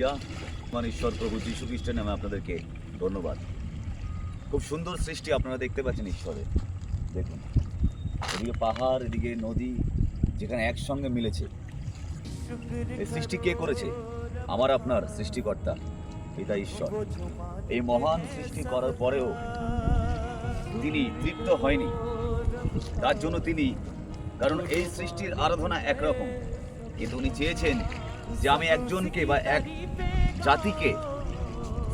লুইয়া আমার ঈশ্বর প্রভু যীশু খ্রিস্টের নামে আপনাদেরকে ধন্যবাদ। খুব সুন্দর সৃষ্টি আপনারা দেখতে পাচ্ছেন ঈশ্বরের। দেখুন, এদিকে পাহাড়, এদিকে নদী, যেখানে একসঙ্গে মিলেছে। এই সৃষ্টি কে করেছে? আমার আপনার সৃষ্টিকর্তা, পিতা ঈশ্বর। এই মহান সৃষ্টি করার পরেও তিনি তৃপ্ত হয়নি। তার জন্য তিনি, কারণ এই সৃষ্টির আরাধনা একরকম। কিন্তু উনি চেয়েছেন যে আমি একজনকে বা এক জাতিকে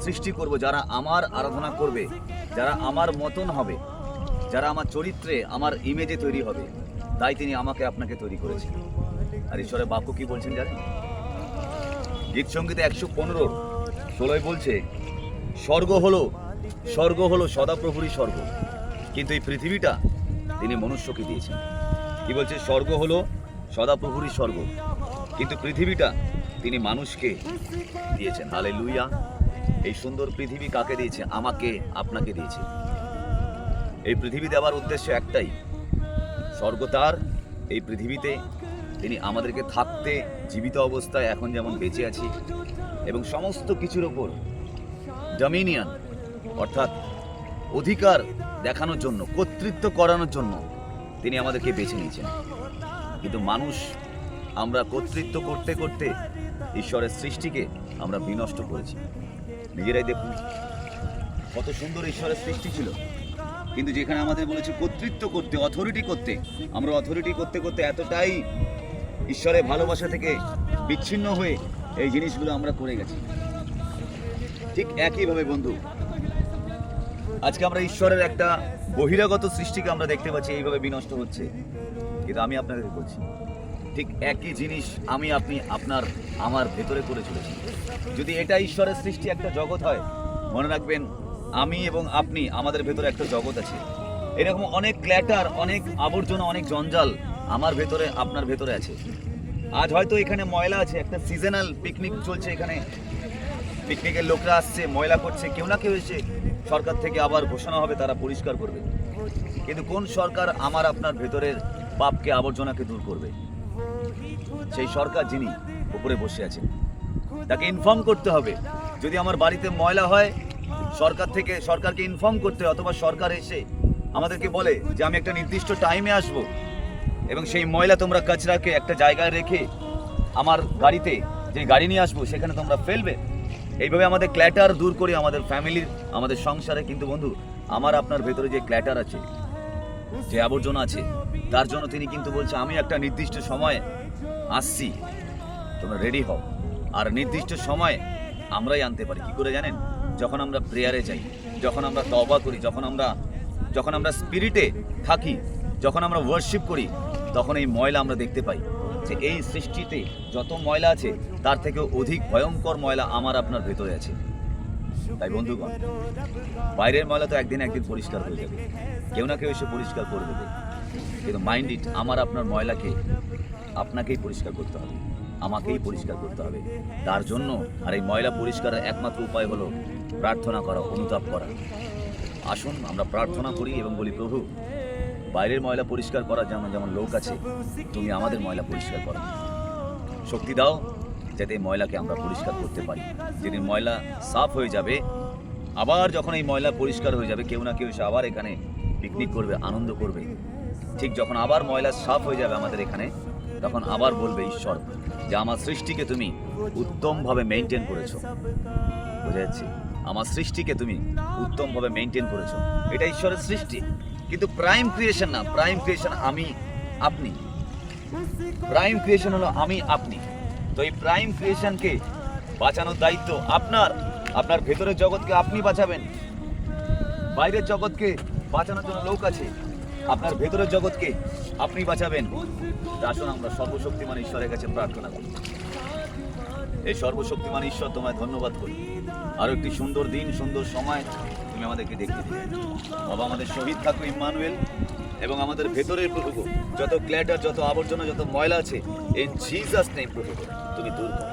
সৃষ্টি করব, যারা আমার আরাধনা করবে, যারা আমার মতন হবে, যারা আমার চরিত্রে, আমার ইমেজে তৈরি হবে, তাই তিনি আমাকে আপনাকে তৈরি করেছেন। আর ঈশ্বরের বাক্য কি বলছেন জানেন? গীত সঙ্গীতে একশো পনেরো ষোলোয় বলছে, স্বর্গ হলো স্বর্গ হলো সদাপ্রভুরই স্বর্গ, কিন্তু এই পৃথিবীটা তিনি মনুষ্যকে দিয়েছেন। কি বলছে? স্বর্গ হলো সদাপ্রভুরই স্বর্গ। কিন্তু পৃথিবীটা তিনি মানুষকে দিয়েছেন। হালে লুইয়া এই সুন্দর পৃথিবী কাকে দিয়েছে? আমাকে, আপনাকে দিয়েছে। এই পৃথিবী দেওয়ার উদ্দেশ্য একটাই। স্বর্গ তার, এই পৃথিবীতে তিনি আমাদেরকে থাকতে জীবিত অবস্থায় এখন যেমন বেঁচে আছি এবং সমস্ত কিছুর ওপর ডমিনিয়ন, অর্থাৎ অধিকার দেখানোর জন্য, কর্তৃত্ব করানোর জন্য তিনি আমাদেরকে বেছে নিয়েছেন। কিন্তু মানুষ আমরা কর্তৃত্ব করতে করতে ঈশ্বরের সৃষ্টিকে আমরা বিনষ্ট করেছি। নিজেরাই দেখুন, কত সুন্দর ঈশ্বরের সৃষ্টি ছিল। কিন্তু যেখানে আমাদের বলেছে কর্তৃত্ব করতে অথরিটি করতে, আমরা অথরিটি করতে করতে এতটাই ঈশ্বরের ভালোবাসা থেকে বিচ্ছিন্ন হয়ে এই জিনিসগুলো আমরা করে গেছি। ঠিক একইভাবে বন্ধু, আজকে আমরা ঈশ্বরের একটা বহিরাগত সৃষ্টিকে আমরা দেখতে পাচ্ছি, এইভাবে বিনষ্ট হচ্ছে। কিন্তু আমি আপনাদের বলছি ঠিক একই জিনিস আমি আপনি আপনার, আমার ভেতরে করে চলেছি। যদি এটা ঈশ্বরের সৃষ্টি একটা জগৎ হয়, মনে রাখবেন, আমি এবং আপনি আমাদের ভেতরে একটা জগৎ আছে। এরকম অনেক ক্ল্যাটার, অনেক আবর্জনা, অনেক জঞ্জাল আমার ভেতরে, আপনার ভেতরে আছে। আজ হয়তো এখানে ময়লা আছে, একটা সিজনাল পিকনিক চলছে এখানে। পিকনিকের লোকরা আসছে, ময়লা করছে, কেউ না কেউ এসে সরকার থেকে আবার ঘোষণা হবে, তারা পরিষ্কার করবে। কিন্তু কোন সরকার আমার আপনার ভেতরের পাপকে, আবর্জনাকে দূর করবে? সেই সরকার যিনি উপরে বসে আছেন, তাকে ইনফর্ম করতে হবে। যদি আমার বাড়িতে ময়লা হয়, সরকার থেকে, সরকারকে ইনফর্ম করতে হয়, অথবা সরকার এসে আমাদেরকে বলে যে আমি একটা নির্দিষ্ট টাইমে আসব, এবং সেই ময়লা তোমরা কাচরাকে একটা জায়গায় রেখে আমার গাড়িতে যে গাড়ি নিয়ে আসব, সেখানে তোমরা ফেলবে। এইভাবে আমাদের ক্ল্যাটার দূর করে আমাদের ফ্যামিলির আমাদের সংসারে। কিন্তু বন্ধু, আমার আপনার ভেতরে যে ক্ল্যাটার আছে যে আবর্জনা আছে, তার জন্য তিনি কিন্তু বলছে, আমি একটা নির্দিষ্ট সময়ে আসছি। তোমরা রেডি হও। আর নির্দিষ্ট সময় আমরাই আনতে পারি। কি করে জানেন? যখন আমরা প্রেয়ারে যাই, যখন আমরা তবা করি, যখন আমরা যখন আমরা স্পিরিটে থাকি, যখন আমরা ওয়ার্শিপ করি, তখন এই ময়লা আমরা দেখতে পাই যে এই সৃষ্টিতে যত ময়লা আছে, তার থেকে অধিক ভয়ঙ্কর ময়লা আমার আপনার ভেতরে আছে। তাই বন্ধুগণ, বাইরের ময়লা তো একদিন একদিন পরিষ্কার হয়ে যাবে। কেউ না কেউ এসে পরিষ্কার করে দেবে। কিন্তু মাইন্ড ইট আমার আপনার ময়লাকে আপনাকেই পরিষ্কার করতে হবে। আমাকেই পরিষ্কার করতে হবে। তার জন্য আর এই ময়লা পরিষ্কারের একমাত্র উপায় হলো প্রার্থনা করা, অনুতাপ করা। আসুন, আমরা প্রার্থনা করি এবং বলি, প্রভু, বাইরের ময়লা পরিষ্কার করার যেমন যেমন লোক আছে, তুমি আমাদের ময়লা পরিষ্কার করো। শক্তি দাও। যাতে ময়লাকে আমরা পরিষ্কার করতে পারি। যেদিন ময়লা সাফ হয়ে যাবে, আবার যখন এই ময়লা পরিষ্কার হয়ে যাবে, কেউ না কেউ এসে আবার এখানে পিকনিক করবে, আনন্দ করবে। ঠিক যখন আবার ময়লা সাফ হয়ে যাবে আমাদের এখানে, তখন আবার বলবে, ঈশ্বর, যে আমার সৃষ্টিকে তুমি উত্তমভাবে মেনটেন করেছ। বোঝা যাচ্ছে? আমার সৃষ্টিকে তুমি উত্তমভাবে মেনটেন করেছ। এটা ঈশ্বরের সৃষ্টি। কিন্তু প্রাইম ক্রিয়েশন না। প্রাইম ক্রিয়েশন আমি, আপনি। প্রাইম ক্রিয়েশন হলো আমি, আপনি। তো এই প্রাইম ক্রিয়েশনকে বাঁচানোর দায়িত্ব আপনার। আপনার ভেতরের জগৎকে আপনি বাঁচাবেন। বাইরের জগৎকে বাঁচানোর জন্য লোক আছে। আপনার ভেতরের জগৎকে আপনি বাঁচাবেন। আসুন আমরা সর্বশক্তিমান ঈশ্বরের কাছে প্রার্থনা করি। এই সর্বশক্তিমান ঈশ্বর তোমায় ধন্যবাদ করি। আরও একটি সুন্দর দিন, সুন্দর সময় তুমি আমাদেরকে দেখিয়ে দিলে। বাবা আমাদের শহীদ থাকো ইম্মানুয়েল এবং আমাদের ভেতরের প্রভু যত ক্ল্যাটার যত আবর্জনা, যত ময়লা আছে এই জিজাস নেই প্রভু তুমি দূর করো।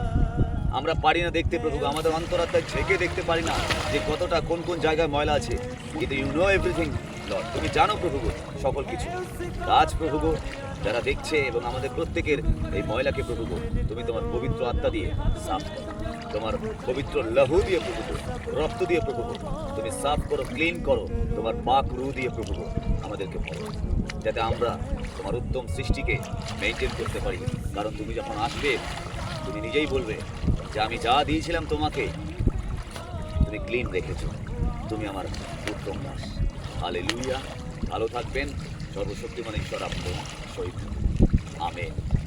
আমরা পারি না দেখতে প্রভু আমাদের অন্তরাত্মায় ঝেঁকে দেখতে পারি না যে কতটা কোন কোন জায়গায় ময়লা আছে। কিন্তু ইউ নো এভরিথিং লর্ড তুমি জানো প্রভু সকল কিছু। আজ প্রভু যারা দেখছে এবং আমাদের প্রত্যেকের এই ময়লাকে প্রভু তুমি তোমার পবিত্র আত্মা দিয়ে সাফ করো। তোমার পবিত্র লহু দিয়ে প্রভু রক্ত দিয়ে প্রভু তুমি সাফ করো, ক্লিন করো, তোমার পাক রু দিয়ে প্রভু আমাদেরকে ভরো যাতে আমরা তোমার উত্তম সৃষ্টিকে মেনটেন করতে পারি। কারণ তুমি যখন আসবে, তুমি নিজেই বলবে যে আমি যা দিয়েছিলাম তোমাকে, তুমি ক্লিন রেখেছো। তুমি আমার উত্তম দাস। হালে ভালো থাকবেন। সর্বশক্তিমান ঈশ্বর আপনার সহিত। আমেন।